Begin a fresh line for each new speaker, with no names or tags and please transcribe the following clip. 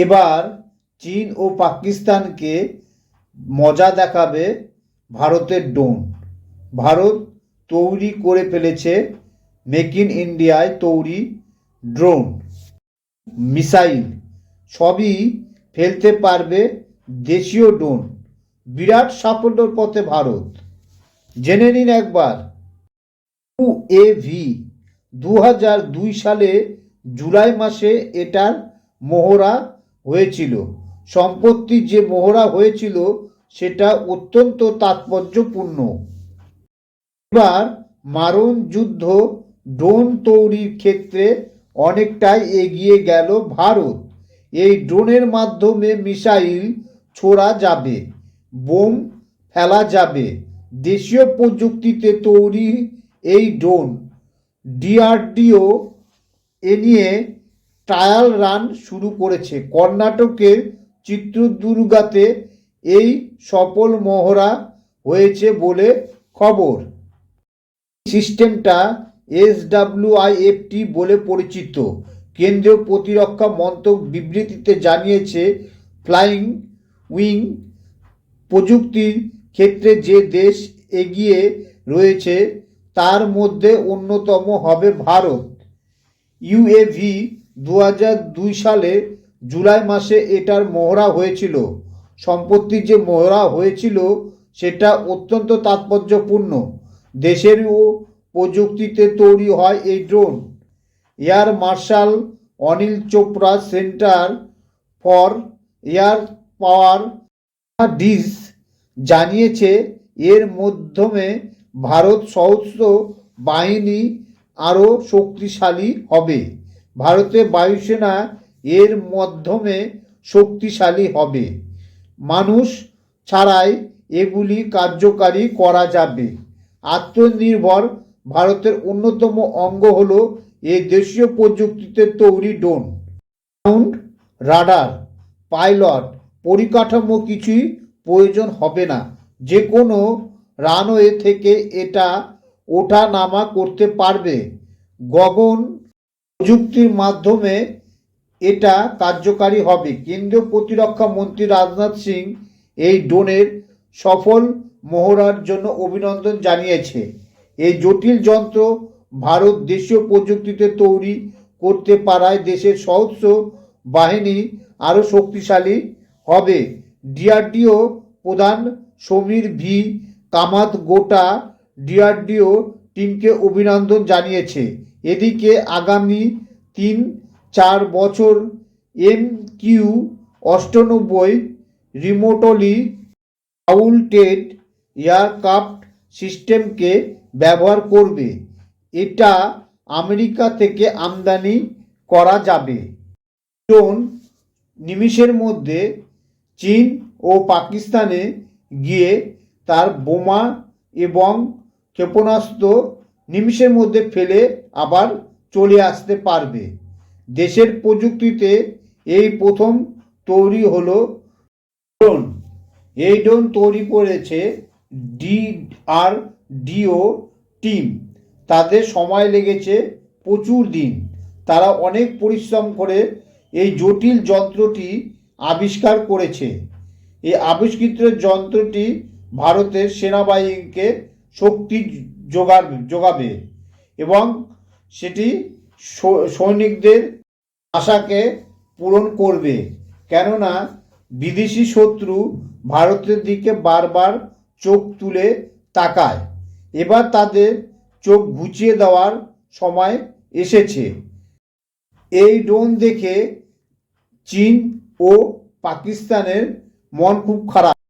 এবার চীন ও পাকিস্তানকে মজা দেখাবে ভারতের ডোন ভারত তৈরি করে ফেলেছে মেক ইন ইন্ডিয়ায় তৈরি ড্রোন, মিসাইল। সবই ফেলতে পারবে দেশীয় ড্রোন। বিরাট সাফল্যর পথে ভারত। জেনে নিন একবার ইউএভি দু হাজার দুই সালে জুলাই মাসে এটার মহড়া হয়েছিল। সম্পত্তি যে মহড়া হয়েছিল, সেটা অত্যন্ত তাৎপর্যপূর্ণ। এবার মারণ যুদ্ধ, ড্রোন তৈরির ক্ষেত্রে অনেকটাই এগিয়ে গেল ভারত। এই ড্রোনের মাধ্যমে মিসাইল ছোড়া যাবে, বোম ফেলা যাবে। দেশীয় প্রযুক্তিতে তৈরি এই ড্রোন, ডিআরডিও, এ নিয়ে ট্রায়াল রান শুরু করেছে। কর্ণাটকের চিত্রদুর্গাতে এই সফল মহড়া হয়েছে বলে খবর। সিস্টেমটা এসডাব্লিউআইএফটি বলে পরিচিত। কেন্দ্রীয় প্রতিরক্ষা মন্ত্রক বিবৃতিতে জানিয়েছে, ফ্লাইং উইং প্রযুক্তির ক্ষেত্রে যে দেশ এগিয়ে রয়েছে, তার মধ্যে অন্যতম হবে ভারত। ইউএভি দু সালে জুলাই মাসে এটার মহড়া হয়েছিল। সম্পত্তি যে মহড়া হয়েছিল, সেটা অত্যন্ত তাৎপর্যপূর্ণ। দেশেরও প্রযুক্তিতে তৈরি হয় এই drone. Air marshal Anil Chopra centre for air power dish জানিয়েছে, এর মাধ্যমে ভারত সশস্ত্র বাহিনী আরও শক্তিশালী হবে। ভারতের বায়ুসেনা এর মাধ্যমে শক্তিশালী হবে। মানুষ ছাড়াই এগুলি কার্যকারী করা যাবে। আত্মনির্ভর ভারতের অন্যতম অঙ্গ হল এই দেশীয় প্রযুক্তিতে তৈরি ড্রোন। সাউন্ড, রাডার, পাইলট, পরিকাঠামো কিছুই প্রয়োজন হবে না। যে কোনো রানওয়ে থেকে এটা ওঠা নামা করতে পারবে। গগন প্রযুক্তির মাধ্যমে এটা কার্যকারী হবে। কেন্দ্রীয় প্রতিরক্ষা মন্ত্রী রাজনাথ সিং এই ড্রোনের সফল মহড়ার জন্য অভিনন্দন জানিয়েছে। এই জটিল যন্ত্র ভারত দেশীয় প্রযুক্তিতে তৈরি করতে পারায় দেশের সহস্র বাহিনী আরও শক্তিশালী হবে। ডিআরডিও প্রধান সমীর ভি. কামাত গোটা ডিআরডিও টিমকে অভিনন্দন জানিয়েছে। এদিকে আগামী তিন, চার বছর এম কিউ অষ্টানব্বই রিমোটলি আউলটেড এয়ারক্রাফট সিস্টেমকে ব্যবহার করবে। এটা আমেরিকা থেকে আমদানি করা যাবে। ড্রোন নিমিষের মধ্যে চীন ও পাকিস্তানে গিয়ে তার বোমা এবং ক্ষেপণাস্ত্র নিমিষের মধ্যে ফেলে আবার চলে আসতে পারবে। দেশের প্রযুক্তিতে এই প্রথম তৈরি হলো ড্রোন। এই ড্রোন তৈরি করেছে ডিআর ডিও টিম। তাদের সময় লেগেছে প্রচুর দিন। তারা অনেক পরিশ্রম করে এই জটিল যন্ত্রটি আবিষ্কার করেছে। এই আবিষ্কৃত যন্ত্রটি ভারতের সেনাবাহিনীকে শক্তি যোগাবে যোগাবে এবং সেটি সৈনিকদের আশাকে পূরণ করবে। কেননা বিদেশি শত্রু ভারতের দিকে বারবার চোখ তুলে তাকায়। এবার তাদের চোখ ঘুচিয়ে দেওয়ার সময় এসেছে। এই ড্রোন দেখে চীন ও পাকিস্তানের মন খুব খারাপ।